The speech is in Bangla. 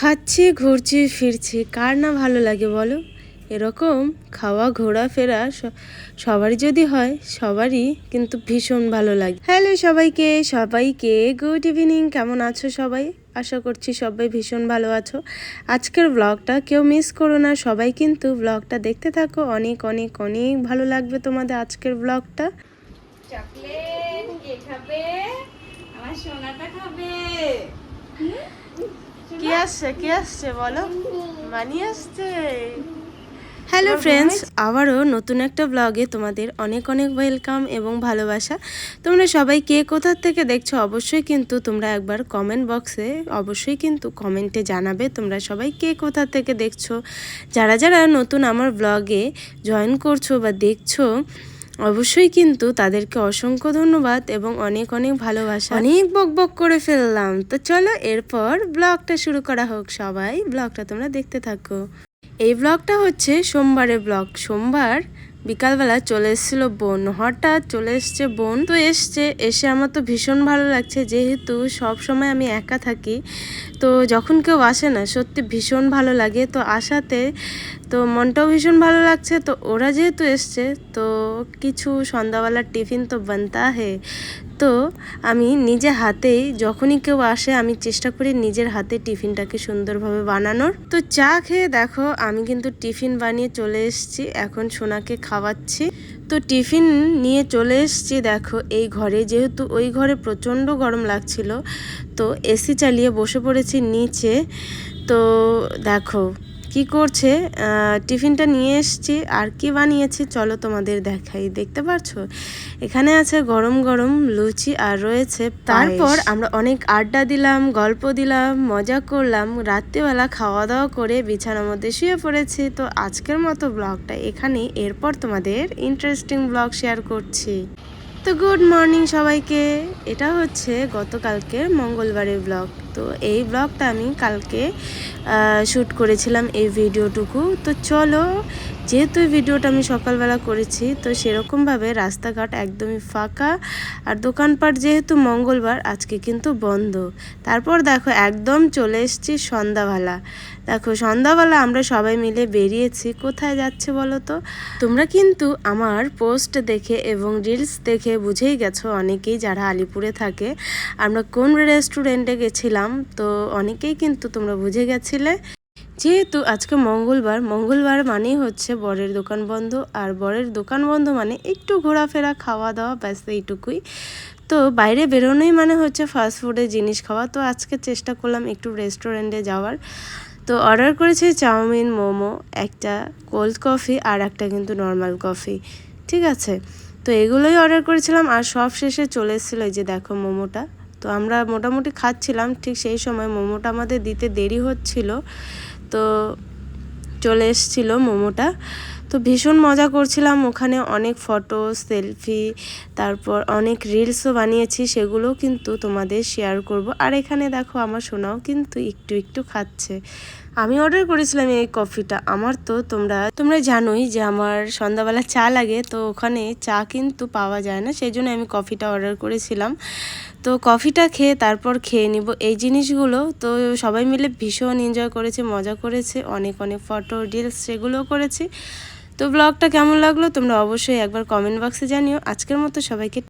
খাচ্ছি ঘুরছি ফিরছি। কার না ভালো লাগে বলো? এরকম খাওয়া ঘোরাফেরা স- সবারই যদি হয় সবারই কিন্তু ভীষণ ভালো লাগে। হ্যালো সবাইকে সবাইকে গুড ইভিনিং কেমন আছো সবাই? আশা করছি সবাই ভীষণ ভালো আছো। আজকের ব্লগটা কেউ মিস করো না। সবাই কিন্তু ব্লগটা দেখতে থাকো। অনেক অনেক অনেক ভালো লাগবে তোমাদের আজকের ব্লগটা চকলেট কে খাবে? আমার সোনাটা খাবে। কি আসছে কি আসছে বলো? মানি আসছে। হ্যালো ফ্রেন্ডস আবারও নতুন একটা ব্লগে তোমাদের অনেক অনেক ওয়েলকাম এবং ভালোবাসা। তোমরা সবাই কে কোথা থেকে দেখছ অবশ্যই কিন্তু তোমরা একবার কমেন্ট বক্সে অবশ্যই কিন্তু কমেন্টে জানাবে তোমরা সবাই কে কোথা থেকে দেখছ। যারা যারা নতুন আমার ব্লগে জয়েন করছ বা দেখছ অবশ্যই কিন্তু তাদেরকে অসংখ্য ধন্যবাদ এবং অনেক অনেক ভালোবাসা। অনেক বক বক করে ফেললাম। তো চলো এরপর ব্লগটা শুরু করা হোক সবাই। ব্লগটা তোমরা দেখতে থাকো। এই ব্লগটা হচ্ছে সোমবারের ব্লগ। সোমবার বিকালবেলা চলে এসেছিল বোন। হঠাৎ চলে এসছে বোন। তো এসছে, এসে আমার তো ভীষণ ভালো লাগছে। যেহেতু সব সময় আমি একা থাকি, তো যখন কেউ আসে না, সত্যি ভীষণ ভালো লাগে। তো আসাতে তো মনটাও ভীষণ ভালো লাগছে। তো ওরা যেহেতু এসছে, তো কিছু সন্ধ্যাবেলার টিফিন তো বানতা হে। তো আমি নিজে হাতেই, যখনই কেউ আসে, আমি চেষ্টা করি নিজের হাতে টিফিনটাকে সুন্দরভাবে বানানোর। তো চা খেয়ে দেখো, আমি কিন্তু টিফিন বানিয়ে চলে এসেছি, এখন সোনাকে খাওয়াচ্ছি। তো টিফিন নিয়ে চলে এসেছি, দেখো, এই ঘরে, যেহেতু ওই ঘরে প্রচণ্ড গরম লাগছিল, তো এসি চালিয়ে বসে পড়েছি নিচে। তো দেখো কি করছে? টিফিনটা নিয়ে এসছি। আর কি বানিয়েছি? চলো তোমাদের দেখাই। দেখতে পারছ? এখানে আছে গরম গরম লুচি আর রয়েছে তারপর আমরা অনেক আড্ডা দিলাম গল্প দিলাম মজা করলাম রাত্রিবেলা খাওয়া দাওয়া করে বিছানার মধ্যে শুয়ে পড়েছি। তো আজকের মতো ব্লগটা এখানেই। এরপর তোমাদের ইন্টারেস্টিং ব্লগ শেয়ার করছি। তো গুড মর্নিং সবাইকে। এটা হচ্ছে গতকালকে মঙ্গলবারের ব্লগ তো এই ব্লগটা আমি কালকে শ্যুট করেছিলাম এই ভিডিওটুকু তো চলো যেহেতু ভিডিওটা আমি সকালবেলা করেছি, তো সেরকমভাবে রাস্তাঘাট একদমই ফাঁকা। আর দোকানপাট যেহেতু মঙ্গলবার, আজকে কিন্তু বন্ধ। তারপর দেখো একদম চলে এসেছি সন্ধ্যাবেলা। দেখো সন্ধ্যাবেলা আমরা সবাই মিলে বেরিয়েছি, কোথায় যাচ্ছে বলো তো? তোমরা কিন্তু আমার পোস্ট দেখে এবং রিলস দেখে বুঝেই গেছো অনেকেই যারা আলিপুরে থাকে। আমরা কোন রেস্টুরেন্টে গেছিলাম, তো অনেকেই কিন্তু তোমরা বুঝে গেছিলে যেহেতু আজকে মঙ্গলবার মঙ্গলবার মানেই হচ্ছে বরের দোকান বন্ধ, আর বরের দোকান বন্ধ মানে একটু ঘোরাফেরা খাওয়া দাওয়া ব্যাস এইটুকুই। তো বাইরে বেরোনোই মানে হচ্ছে ফাস্ট ফুডের জিনিস খাওয়া। তো আজকে চেষ্টা করলাম একটু রেস্টুরেন্টে যাওয়ার। তো অর্ডার করেছি চাউমিন, মোমো, একটা কোল্ড কফি আর একটা কিন্তু নর্মাল কফি ঠিক আছে? তো এগুলোই অর্ডার করেছিলাম আর সব শেষে চলে এসেছিল যে দেখো মোমোটা। তো আমরা মোটামুটি খাচ্ছিলাম, ঠিক সেই সময় মোমোটা আমাদের দিতে দেরি হচ্ছিল। তো চলে এসেছিল মোমোটা। তো ভীষণ মজা করছিলাম, ওখানে অনেক ফটো সেলফি তারপর অনেক রিলসও বানিয়েছি সেগুলো কিন্তু তোমাদের শেয়ার করব। আর এখানে দেখো আমার সোনাও কিন্তু একটু একটু খাচ্ছে। আমি অর্ডার করেছিলাম এই কফিটা আমার তো তোমরা তোমরা জানোই যে আমার সন্ধ্যাবেলা চা লাগে, তো ওখানে চা কিন্তু পাওয়া যায় না সেই জন্য আমি কফিটা অর্ডার করেছিলাম। তো কফিটা খেয়ে তারপর খেয়ে নিব। এই জিনিসগুলো তো সবাই মিলে ভীষণ এনজয় করেছে, মজা করেছে, অনেক অনেক ফটো রিলস সেগুলোও করেছি। তো ব্লগটা কেমন লাগল তোমরা অবশ্যই একবার কমেন্ট বক্সে জানিও। আজকের মতো সবাইকে